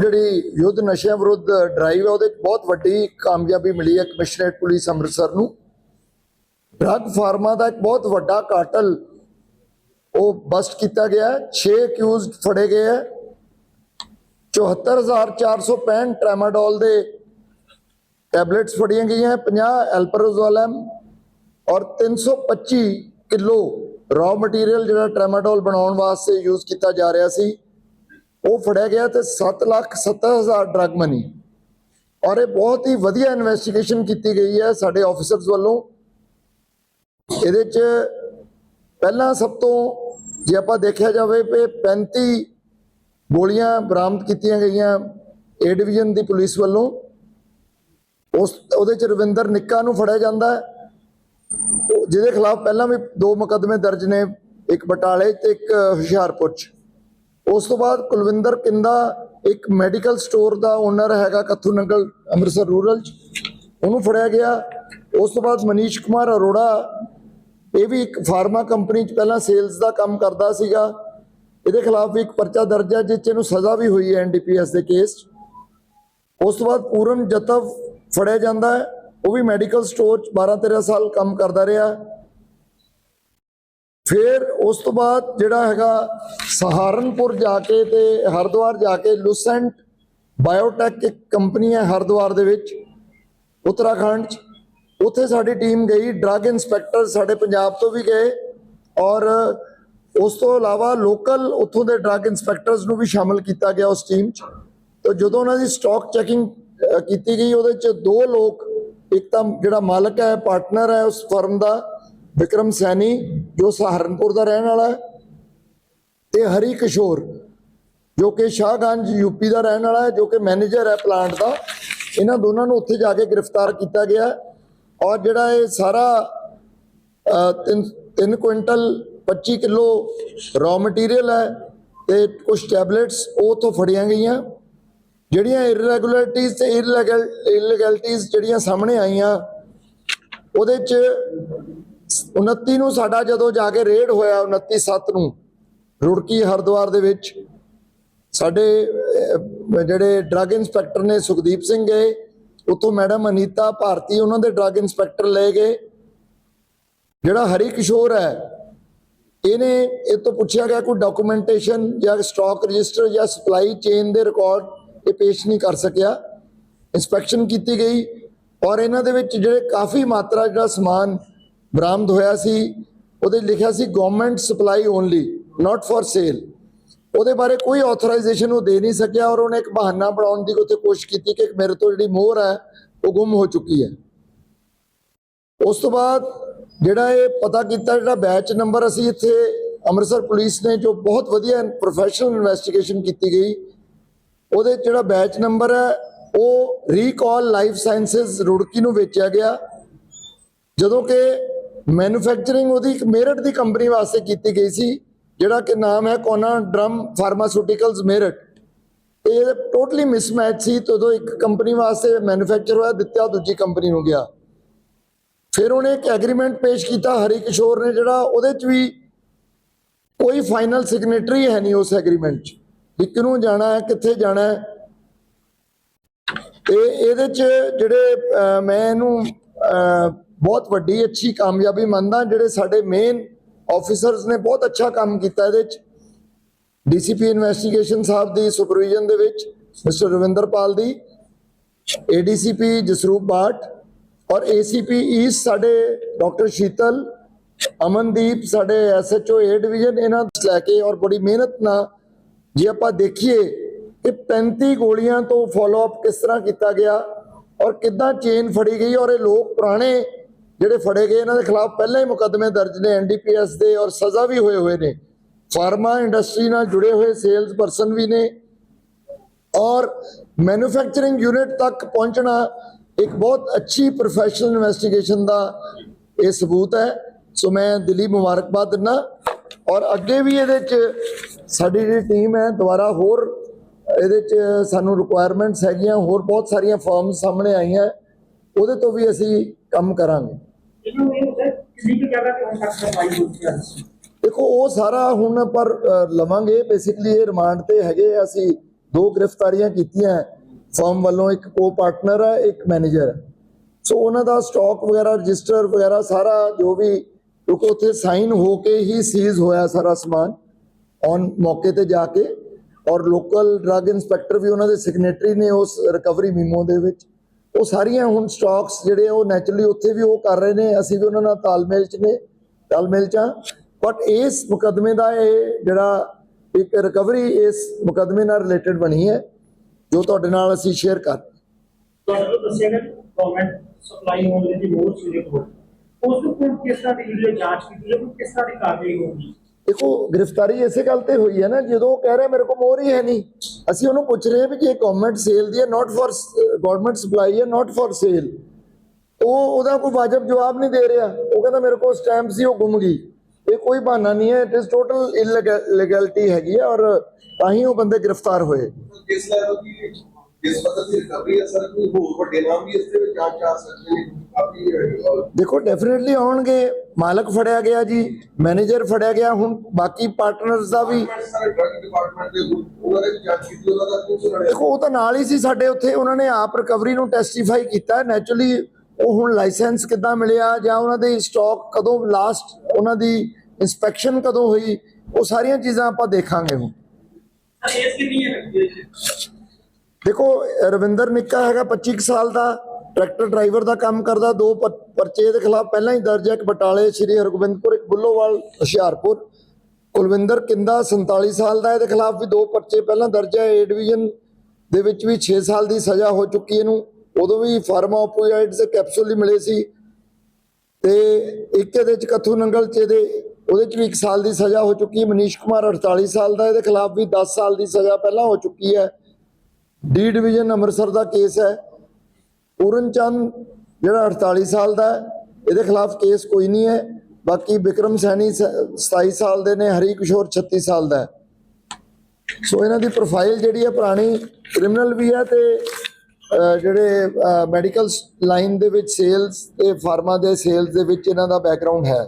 ਜਿਹੜੀ ਯੁੱਧ ਨਸ਼ਿਆਂ ਵਿਰੁੱਧ ਡਰਾਈਵ ਹੈ ਉਹਦੇ 'ਚ ਬਹੁਤ ਵੱਡੀ ਕਾਮਯਾਬੀ ਮਿਲੀ ਹੈ ਕਮਿਸ਼ਨਰੇਟ ਪੁਲਿਸ ਅੰਮ੍ਰਿਤਸਰ ਨੂੰ। ਡਰੱਗ ਫਾਰਮਾ ਦਾ ਇੱਕ ਬਹੁਤ ਵੱਡਾ ਕਾਟਲ ਉਹ ਬਸਟ ਕੀਤਾ ਗਿਆ 6 ਅਕਿਊਜ਼ਡ ਫੜੇ ਗਏ ਹੈ। 74465 ਟ੍ਰੈਮਾਡੋਲ ਦੇ ਟੈਬਲੇਟਸ ਫੜੀਆਂ ਗਈਆਂ 50 ਐਲਪਰੋਜ਼ੋਲਮ ਔਰ 325 ਕਿਲੋ ਰॉ ਮਟੀਰੀਅਲ ਜਿਹੜਾ ਟ੍ਰੈਮਾਡੋਲ ਬਣਾਉਣ ਵਾਸਤੇ ਯੂਜ਼ ਕੀਤਾ ਜਾ ਰਿਹਾ ਸੀ। ਉਹ ਫੜਿਆ ਗਿਆ ਤੇ 7 ਲੱਖ 70 ਹਜ਼ਾਰ ਡਰੱਗ ਮਨੀ ਔਰ ਇਹ ਬਹੁਤ ਹੀ ਵਧੀਆ ਇਨਵੈਸਟੀਗੇਸ਼ਨ ਕੀਤੀ ਗਈ ਹੈ ਸਾਡੇ ਆਫੀਸਰਸ ਵੱਲੋਂ। ਇਹਦੇ ਚ ਪਹਿਲਾਂ ਸਭ ਤੋਂ ਜੇ ਆਪਾਂ ਦੇਖਿਆ ਜਾਵੇ ਕਿ 35 ਗੋਲੀਆਂ ਬਰਾਮਦ ਕੀਤੀਆਂ ਗਈਆਂ ਏ ਡਿਵੀਜ਼ਨ ਦੀ ਪੁਲਿਸ ਵੱਲੋਂ। ਉਸ, ਉਹਦੇ ਚ ਰਵਿੰਦਰ ਨਿੱਕਾ ਨੂੰ ਫੜਿਆ ਜਾਂਦਾ ਜਿਹਦੇ ਖਿਲਾਫ ਪਹਿਲਾਂ ਵੀ ਦੋ ਮੁਕੱਦਮੇ ਦਰਜ ਨੇ, ਇੱਕ ਬਟਾਲੇ ਤੇ ਇੱਕ ਹੁਸ਼ਿਆਰਪੁਰ ਚ। ਉਸ ਤੋਂ ਬਾਅਦ ਕੁਲਵਿੰਦਰ ਕਿੰਦਾ ਇੱਕ ਮੈਡੀਕਲ ਸਟੋਰ ਦਾ ਓਨਰ ਹੈਗਾ ਕੱਥੂ ਨੰਗਲ, ਅੰਮ੍ਰਿਤਸਰ ਰੂਰਲ ਚ। ਉਹਨੂੰ ਫੜਿਆ ਗਿਆ। ਉਸ ਤੋਂ ਬਾਅਦ ਮਨੀਸ਼ ਕੁਮਾਰ ਅਰੋੜਾ, ਇਹ ਵੀ ਇੱਕ ਫਾਰਮਾ ਕੰਪਨੀ ਚ ਪਹਿਲਾਂ ਸੇਲਸ ਦਾ ਕੰਮ ਕਰਦਾ ਸੀਗਾ। ਇਹਦੇ ਖਿਲਾਫ ਵੀ ਇੱਕ ਪਰਚਾ ਦਰਜ ਹੈ, ਜਿਸ 'ਚ ਇਹਨੂੰ ਸਜ਼ਾ ਵੀ ਹੋਈ ਹੈ ਐਨਡੀਪੀਐਸ ਦੇ ਕੇਸ 'ਚ। ਉਸ ਤੋਂ ਬਾਅਦ ਪੂਰਨ ਜਤਵ ਫੜਿਆ ਜਾਂਦਾ ਹੈ। ਉਹ ਵੀ ਮੈਡੀਕਲ ਸਟੋਰ 'ਚ 12 13 ਸਾਲ ਕੰਮ ਕਰਦਾ ਰਿਹਾ। ਫਿਰ ਉਸ ਤੋਂ ਬਾਅਦ ਜਿਹੜਾ ਹੈਗਾ ਸਹਾਰਨਪੁਰ ਜਾ ਕੇ ਤੇ ਹਰਿਦੁਆਰ ਜਾ ਕੇ ਲੂਸੈਂਟ ਬਾਇਓਟੈਕ ਇੱਕ ਕੰਪਨੀ ਹੈ ਹਰਿਦੁਆਰ ਦੇ ਵਿੱਚ, ਉੱਤਰਾਖੰਡ 'ਚ। ਉੱਥੇ ਸਾਡੀ ਟੀਮ ਗਈ ਡਰੱਗ ਇਨਸਪੈਕਟਰ ਸਾਡੇ ਪੰਜਾਬ ਤੋਂ ਵੀ ਗਏ ਔਰ ਉਸ ਤੋਂ ਇਲਾਵਾ ਲੋਕਲ ਉੱਥੋਂ ਦੇ ਡਰੱਗ ਇਨਸਪੈਕਟਰਸ ਨੂੰ ਵੀ ਸ਼ਾਮਲ ਕੀਤਾ ਗਿਆ ਉਸ ਟੀਮ 'ਚ। ਤਾਂ ਜਦੋਂ ਉਹਨਾਂ ਦੀ ਸਟਾਕ ਚੈਕਿੰਗ ਕੀਤੀ ਗਈ, ਉਹਦੇ 'ਚ ਦੋ ਲੋਕ, ਇੱਕ ਤਾਂ ਜਿਹੜਾ ਮਾਲਕ ਹੈ ਪਾਰਟਨਰ ਹੈ ਉਸ ਫਰਮ ਦਾ ਵਿਕਰਮ ਸੈਣੀ, ਜੋ ਸਹਾਰਨਪੁਰ ਦਾ ਰਹਿਣ ਵਾਲਾ ਹੈ, ਤੇ ਹਰੀ ਕਿਸ਼ੋਰ, ਜੋ ਕਿ ਸ਼ਾਹਗੰਜ ਯੂਪੀ ਦਾ ਰਹਿਣ ਵਾਲਾ ਹੈ, ਜੋ ਕਿ ਮੈਨੇਜਰ ਹੈ ਪਲਾਂਟ ਦਾ, ਇਹਨਾਂ ਦੋਨਾਂ ਨੂੰ ਉੱਥੇ ਜਾ ਕੇ ਗ੍ਰਿਫਤਾਰ ਕੀਤਾ ਗਿਆ ਔਰ ਜਿਹੜਾ ਇਹ ਸਾਰਾ 3 ਕੁਇੰਟਲ 25 ਕਿਲੋ ਰॉ ਮਟੀਰੀਅਲ ਹੈ ਤੇ ਕੁਝ ਟੈਬਲੇਟਸ ਉਹ ਤੋਂ ਫੜੀਆਂ ਗਈਆਂ, ਜਿਹੜੀਆਂ ਇਰੈਗੂਲਰਿਟੀਜ਼ ਤੇ ਇਲੈਗਲ ਇਲੈਗੈਲਿਟੀਜ਼ ਜਿਹੜੀਆਂ ਸਾਹਮਣੇ ਆਈਆਂ, ਉਹਦੇ ਚ 29 ਨੂੰ ਸਾਡਾ ਜਦੋਂ ਜਾ ਕੇ ਰੇਡ ਹੋਇਆ 29 7 ਨੂੰ, ਰੁੜਕੀ ਹਰਿਦੁਆਰ ਦੇ ਵਿੱਚ, ਸਾਡੇ ਜਿਹੜੇ ਡਰੱਗ ਇੰਸਪੈਕਟਰ ਨੇ ਸੁਖਦੀਪ ਸਿੰਘ ਗਏ, ਉੱਥੋਂ ਮੈਡਮ ਅਨੀਤਾ ਭਾਰਤੀ ਉਹਨਾਂ ਦੇ ਡਰੱਗ ਇੰਸਪੈਕਟਰ ਲੈ ਗਏ। ਜਿਹੜਾ ਹਰੀ ਕਿਸ਼ੋਰ ਹੈ, ਇਹਨੇ ਇਹ ਤੋਂ ਪੁੱਛਿਆ ਗਿਆ ਕੋਈ ਡਾਕੂਮੈਂਟੇਸ਼ਨ ਜਾਂ ਸਟਾਕ ਰਜਿਸਟਰ ਜਾਂ ਸਪਲਾਈ ਚੇਨ ਦੇ ਰਿਕਾਰਡ ਇਹ ਪੇਸ਼ ਨਹੀਂ ਕਰ ਸਕਿਆ। ਇਨਸਪੈਕਸ਼ਨ ਕੀਤੀ ਗਈ ਔਰ ਇਹਨਾਂ ਦੇ ਵਿੱਚ ਜਿਹੜੇ ਕਾਫੀ ਮਾਤਰਾ ਜਿਹੜਾ ਸਮਾਨ ਬਰਾਮਦ ਹੋਇਆ ਸੀ। ਉਹਦੇ ਲਿਖਿਆ ਸੀ government supply only not for sale ਉਹਦੇ ਬਾਰੇ ਕੋਈ ਆਥੋਰਾਈਜੇਸ਼ਨ ਉਹ ਦੇ ਨਹੀਂ ਸਕਿਆ ਔਰ ਉਹਨੇ ਇੱਕ ਬਹਾਨਾ ਬਣਾਉਣ ਦੀ ਉੱਥੇ ਕੋਸ਼ਿਸ਼ ਕੀਤੀ ਕਿ ਮੇਰੇ ਤੋਂ ਜਿਹੜੀ ਮੋਹਰ ਹੈ, ਉਹ ਗੁੰਮ ਹੋ ਚੁੱਕੀ ਹੈ। ਉਸ ਤੋਂ ਬਾਅਦ ਜਿਹੜਾ ਇਹ ਪਤਾ ਕੀਤਾ, ਜਿਹੜਾ ਬੈਚ ਨੰਬਰ ਅਸੀਂ ਇੱਥੇ ਅੰਮ੍ਰਿਤਸਰ ਪੁਲਿਸ ਨੇ, ਜੋ ਬਹੁਤ ਵਧੀਆ ਪ੍ਰੋਫੈਸ਼ਨਲ ਇਨਵੈਸਟੀਗੇਸ਼ਨ ਕੀਤੀ ਗਈ, ਉਹਦੇ ਜਿਹੜਾ ਬੈਚ ਨੰਬਰ ਹੈ, ਉਹ ਰੀਕਾਲ ਲਾਈਫ ਸਾਇੰਸਸ ਰੁੜਕੀ ਨੂੰ ਵੇਚਿਆ ਗਿਆ। ਜਦੋਂ ਕਿ ਮੈਨੂਫੈਕਚਰਿੰਗ ਉਹਦੀ ਇੱਕ ਮੇਰਠ ਦੀ ਕੰਪਨੀ ਵਾਸਤੇ ਕੀਤੀ ਗਈ ਸੀ, ਜਿਹੜਾ ਕਿ ਨਾਮ ਹੈ ਕੋਨਾ ਡਰਮ ਫਾਰਮਾਸਿਊਟੀਕਲਸ ਮੇਰਠ ਇਹ ਟੋਟਲੀ ਮਿਸਮੈਚ ਸੀ, ਤੇ ਉਦੋਂ ਇੱਕ ਕੰਪਨੀ ਵਾਸਤੇ ਮੈਨੂਫੈਕਚਰ ਹੋਇਆ, ਦਿੱਤਾ, ਦੂਜੀ ਕੰਪਨੀ ਨੂੰ ਗਿਆ। ਫਿਰ ਉਹਨੇ ਇੱਕ ਐਗਰੀਮੈਂਟ ਪੇਸ਼ ਕੀਤਾ ਹਰੀ ਕਿਸ਼ੋਰ ਨੇ, ਜਿਹੜਾ ਉਹਦੇ 'ਚ ਵੀ ਕੋਈ ਫਾਈਨਲ ਸਿਗਨੇਟਰੀ ਹੈ ਨਹੀਂ ਉਸ ਐਗਰੀਮੈਂਟ 'ਚ। ਵੀ ਕਿਹਨੂੰ ਜਾਣਾ ਹੈ, ਕਿੱਥੇ ਜਾਣਾ ਹੈ। ਤੇ ਇਹਦੇ 'ਚ ਜਿਹੜੇ ਮੈਂ ਇਹਨੂੰ ਬਹੁਤ ਵੱਡੀ, ਅੱਛੀ ਕਾਮਯਾਬੀ ਮੰਨਦਾ ਜਿਹੜੇ ਸਾਡੇ ਮੇਨ ਆਫੀਸਰਸ ਨੇ ਬਹੁਤ ਅੱਛਾ ਕੰਮ ਕੀਤਾ ਇਹਦੇ 'ਚ। ਡੀਸੀਪੀ ਇਨਵੈਸਟੀਗੇਸ਼ਨ ਸਾਹਿਬ ਦੀ ਸੁਪਰਵੀਜ਼ਨ ਦੇ ਵਿੱਚ, ਮਿਸਟਰ ਰਵਿੰਦਰਪਾਲ ਦੀ ਏਡੀਸੀਪੀ ਜਸਰੂਪ ਬਾਟ ਔਰ ਏਸੀਪੀ ਈਸਟ ਸਾਡੇ ਡਾਕਟਰ ਸ਼ੀਤਲ, ਅਮਨਦੀਪ, ਸਾਡੇ ਐਸਐਚਓ ਏ ਡਿਵੀਜ਼ਨ ਇਹਨਾਂ ਨੂੰ ਲੈ ਕੇ ਔਰ ਬੜੀ ਮਿਹਨਤ ਨਾਲ ਜੇ ਆਪਾਂ ਦੇਖੀਏ ਕਿ 35 ਗੋਲੀਆਂ ਤੋਂ ਫਾਲੋ ਅਪ ਕਿਸ ਤਰ੍ਹਾਂ ਕੀਤਾ ਗਿਆ ਔਰ ਕਿੱਦਾਂ ਚੇਨ ਫੜੀ ਗਈ ਔਰ ਇਹ ਲੋਕ ਪੁਰਾਣੇ ਜਿਹੜੇ ਫੜੇ ਗਏ, ਇਹਨਾਂ ਦੇ ਖਿਲਾਫ ਪਹਿਲਾਂ ਹੀ ਮੁਕੱਦਮੇ ਦਰਜ ਨੇ ਐਨਡੀਪੀਐਸ ਦੇ ਔਰ ਸਜ਼ਾ ਵੀ ਹੋਏ ਹੋਏ ਨੇ। ਫਾਰਮਾ ਇੰਡਸਟਰੀ ਨਾਲ ਜੁੜੇ ਹੋਏ ਸੇਲਸ ਪਰਸਨ ਵੀ ਨੇ। ਔਰ ਮੈਨੂਫੈਕਚਰਿੰਗ ਯੂਨਿਟ ਤੱਕ ਪਹੁੰਚਣਾ ਇੱਕ ਬਹੁਤ ਅੱਛੀ ਪ੍ਰੋਫੈਸ਼ਨਲ ਇਨਵੈਸਟੀਗੇਸ਼ਨ ਦਾ ਇਹ ਸਬੂਤ ਹੈ। ਸੋ ਮੈਂ ਦਿੱਲੀ ਮੁਬਾਰਕਬਾਦ ਦਿੰਦਾ। ਔਰ ਅੱਗੇ ਵੀ ਇਹਦੇ ਚ ਸਾਡੀ ਜਿਹੜੀ ਟੀਮ ਹੈ, ਦੁਬਾਰਾ ਹੋਰ ਇਹਦੇ ਚ ਸਾਨੂੰ ਰਿਕੁਆਇਰਮੈਂਟਸ ਹੈਗੀਆਂ, ਹੋਰ ਬਹੁਤ ਸਾਰੀਆਂ ਫਰਮਸ ਸਾਹਮਣੇ ਆਈਆਂ। ਉਹਦੇ ਤੋਂ ਵੀ ਅਸੀਂ ਕੰਮ ਕਰਾਂਗੇ। ਦੇਖੋ, ਉਹ ਸਾਰਾ ਹੁਣ ਪਰ ਲਵਾਂਗੇ। ਬੇਸਿਕਲੀ ਇਹ ਰਿਮਾਂਡ ਤੇ ਹੈਗੇ ਅਸੀਂ ਦੋ ਗ੍ਰਿਫਤਾਰੀਆਂ ਕੀਤੀਆਂ ਫਰਮ ਵੱਲੋਂ ਇੱਕ ਕੋ ਪਾਰਟਨਰ ਹੈ, ਇੱਕ ਮੈਨੇਜਰ ਸੋ ਉਹਨਾਂ ਦਾ ਸਟਾਕ ਵਗੈਰਾ ਰਜਿਸਟਰ ਵਗੈਰਾ ਸਾਰਾ ਜੋ ਵੀ, ਕਿਉਂਕਿ ਉੱਥੇ ਸਾਈਨ ਹੋ ਕੇ ਹੀ ਸੀਜ਼ ਹੋਇਆ ਸਾਰਾ ਸਮਾਨ ਔਨ ਮੌਕੇ ਤੇ ਜਾ ਕੇ। ਔਰ ਲੋਕਲ ਡਰੱਗ ਇਨਸਪੈਕਟਰ ਵੀ ਉਹਨਾਂ ਦੇ ਸਿਗਨੇਟਰੀ ਨੇ ਉਸ ਰਿਕਵਰੀ ਮੀਮੋ ਦੇ ਵਿੱਚ। ਉਹ ਸਾਰੀਆਂ ਹੁਣ ਸਟਾਕਸ ਜਿਹੜੇ ਉਹ ਨੈਚੁਰਲੀ ਉੱਥੇ ਵੀ ਉਹ ਕਰ ਰਹੇ ਨੇ, ਅਸੀਂ ਵੀ ਉਹਨਾਂ ਨਾਲ ਤਾਲਮੇਲ ਚ ਨੇ, ਤਾਲਮੇਲ ਚ ਬਟ ਇਸ ਮੁਕਦਮੇ ਦਾ ਇਹ ਜਿਹੜਾ ਇੱਕ ਰਿਕਵਰੀ ਇਸ ਮੁਕਦਮੇ ਨਾਲ ਰਿਲੇਟਡ ਬਣੀ ਹੈ, ਜੋ ਤੁਹਾਡੇ ਨਾਲ ਅਸੀਂ ਸ਼ੇਅਰ ਕਰ ਤੁਹਾਨੂੰ ਦੱਸਿਆ ਗਿਆ ਗਵਰਨਮੈਂਟ ਸਪਲਾਈ ਹੋਣ ਦੀ ਬਹੁਤ ਸੀਰੀਅਸ ਹੋ ਉਸ ਨੂੰ ਕਿਸ ਤਰ੍ਹਾਂ ਦੀ ਜਿਹੜੀ ਜਾਂਚ ਕੀਤੀ ਜਾਵੇ, ਕਿਸ ਤਰ੍ਹਾਂ ਦੀ ਕਾਰਵਾਈ ਹੋਊਗੀ? ਦੇਖੋ, ਗ੍ਰਿਫਤਾਰੀ ਇਸੇ ਗੱਲ ਤੇ ਹੋਈ ਹੈ ਨਾ, ਜਦੋਂ ਕਹਿ ਰਿਹਾ ਮੇਰੇ ਕੋਲ ਮੋਹਰ ਹੀ ਹੈ ਨਹੀਂ। ਅਸੀਂ ਉਹਨੂੰ ਪੁੱਛ ਰਹੇ ਹਾਂ ਵੀ ਕਿ ਇਹ ਗਵਰਨਮੈਂਟ ਸੇਲ ਦੀ ਹੈ ਨਾਟ ਫॉर ਗਵਰਨਮੈਂਟ ਸਪਲਾਈ ਹੈ ਨਾਟ ਫॉर ਸੇਲ ਉਹ, ਉਹਦਾ ਕੋਈ ਵਾਜਬ ਜਵਾਬ ਨਹੀਂ ਦੇ ਰਿਹਾ। ਉਹ ਕਹਿੰਦਾ ਮੇਰੇ ਕੋਲ ਸਟੈਂਪ ਸੀ, ਉਹ ਗੁੰਮ ਗਈ। ਇਹ ਕੋਈ ਬਹਾਨਾ ਨਹੀਂ ਹੈ ਇਟ ਇਜ਼ ਟੋਟਲ ਇਲੀਗੈਲਿਟੀ ਹੈਗੀ ਹੈ ਔਰ ਤਾਂ ਹੀ ਉਹ ਬੰਦੇ ਗ੍ਰਿਫਤਾਰ ਹੋਏ। ਕਿਸ ਲੈਵਲ ਦੀ ਕਿਸ ਪੱਧਰ ਦੀ ਰਿਕਵਰੀ ਹੈ ਸਰ ਕੋਈ ਹੋਰ ਵੱਡੇ ਨਾਮ ਵੀ ਇਸ ਦੇ ਵਿੱਚ ਜਾਂਚ ਆ ਸਕਦੇ ਨੇ? ਕਾਫੀ ਅਹ, ਦੇਖੋ ਡੈਫੀਨਿਟਲੀ ਆਉਣਗੇ। ਮਾਲਕ ਫੜਿਆ ਗਿਆ ਜੀ ਮੈਨੇਜਰ ਫੜਿਆ ਗਿਆ ਹੁਣ ਬਾਕੀ ਪਾਰਟਨਰਸ ਦਾ ਵੀ ਦੇਖੋ ਉਹ ਤਾਂ ਨਾਲ ਹੀ ਸੀ ਸਾਡੇ ਉੱਥੇ ਉਹਨਾਂ ਨੇ ਆਪ ਰਿਕਵਰੀ ਨੂੰ ਟੈਸਟੀਫਾਈ ਕੀਤਾ। ਨੈਚੁਰਲੀ ਉਹ ਹੁਣ ਲਾਇਸੈਂਸ ਕਿੱਦਾਂ ਮਿਲਿਆ ਜਾਂ ਉਹਨਾਂ ਦੇ ਸਟਾਕ ਕਦੋਂ ਲਾਸਟ ਉਹਨਾਂ ਦੀ ਇਨਸਪੈਕਸ਼ਨ ਕਦੋਂ ਹੋਈ ਉਹ ਸਾਰੀਆਂ ਚੀਜ਼ਾਂ ਆਪਾਂ ਦੇਖਾਂਗੇ ਹੁਣ। ਸਰ ਇਸ ਕਿੰਨੀ ਹੈ? ਦੇਖੋ, ਰਵਿੰਦਰ ਨਿੱਕਾ ਹੈਗਾ 25 ਕੁ ਸਾਲ ਦਾ, ਟਰੈਕਟਰ ਡਰਾਈਵਰ ਦਾ ਕੰਮ ਕਰਦਾ, ਦੋ ਪ- ਪਰਚੇ ਦੇ ਖਿਲਾਫ ਪਹਿਲਾਂ ਹੀ ਦਰਜ ਹੈ, ਇੱਕ ਬਟਾਲੇ, ਸ਼੍ਰੀ ਹਰਗੋਬਿੰਦਪੁਰ, ਇੱਕ ਬੁੱਲੋਵਾਲ, ਹੁਸ਼ਿਆਰਪੁਰ। ਕੁਲਵਿੰਦਰ ਕਿੰਦਾ 47 ਸਾਲ ਦਾ, ਇਹਦੇ ਖਿਲਾਫ ਵੀ ਦੋ ਪਰਚੇ ਪਹਿਲਾਂ ਦਰਜ ਹੈ ਏ ਡਿਵੀਜ਼ਨ ਦੇ ਵਿੱਚ ਵੀ 6 ਸਾਲ ਦੀ ਸਜ਼ਾ ਹੋ ਚੁੱਕੀ ਇਹਨੂੰ। ਉਦੋਂ ਵੀ ਫਾਰਮਾ ਓਪੀਆਇਡਸ ਦੇ ਕੈਪਸੂਲ ਹੀ ਮਿਲੇ ਸੀ। ਤੇ ਇੱਕ ਇਹਦੇ ਚ ਕਥੂ ਨੰਗਲ ਚ ਇਹਦੇ, ਉਹਦੇ ਚ ਵੀ 1 ਸਾਲ ਦੀ ਸਜ਼ਾ ਹੋ ਚੁੱਕੀ ਹੈ। ਮਨੀਸ਼ ਕੁਮਾਰ 48 ਸਾਲ ਦਾ, ਇਹਦੇ ਖਿਲਾਫ ਵੀ 10 ਸਾਲ ਦੀ ਸਜ਼ਾ ਪਹਿਲਾਂ ਹੋ ਚੁੱਕੀ ਹੈ। ਡੀ ਡਿਵੀਜ਼ਨ ਅੰਮ੍ਰਿਤਸਰ ਦਾ ਕੇਸ ਹੈ। ਪੂਰਨ ਚੰਦ, ਜਿਹੜਾ 48 ਸਾਲ ਦਾ ਇਹਦੇ ਖਿਲਾਫ ਕੇਸ ਕੋਈ ਨਹੀਂ ਹੈ। ਬਾਕੀ ਵਿਕਰਮ ਸੈਣੀ ਸ- 27 ਸਾਲ ਦੇ ਨੇ, ਹਰੀ ਕਿਸ਼ੋਰ 36 ਸਾਲ ਦਾ ਸੋ ਇਹਨਾਂ ਦੀ ਪ੍ਰੋਫਾਈਲ ਜਿਹੜੀ ਹੈ ਪੁਰਾਣੀ ਕ੍ਰਿਮੀਨਲ ਵੀ ਹੈ ਤੇ ਜਿਹੜੇ ਮੈਡੀਕਲ ਲਾਈਨ ਦੇ ਵਿੱਚ ਸੇਲਸ ਤੇ ਫਾਰਮਾ ਦੇ ਸੇਲਸ ਦੇ ਵਿੱਚ ਇਹਨਾਂ ਦਾ ਬੈਕਗ੍ਰਾਉਂਡ ਹੈ।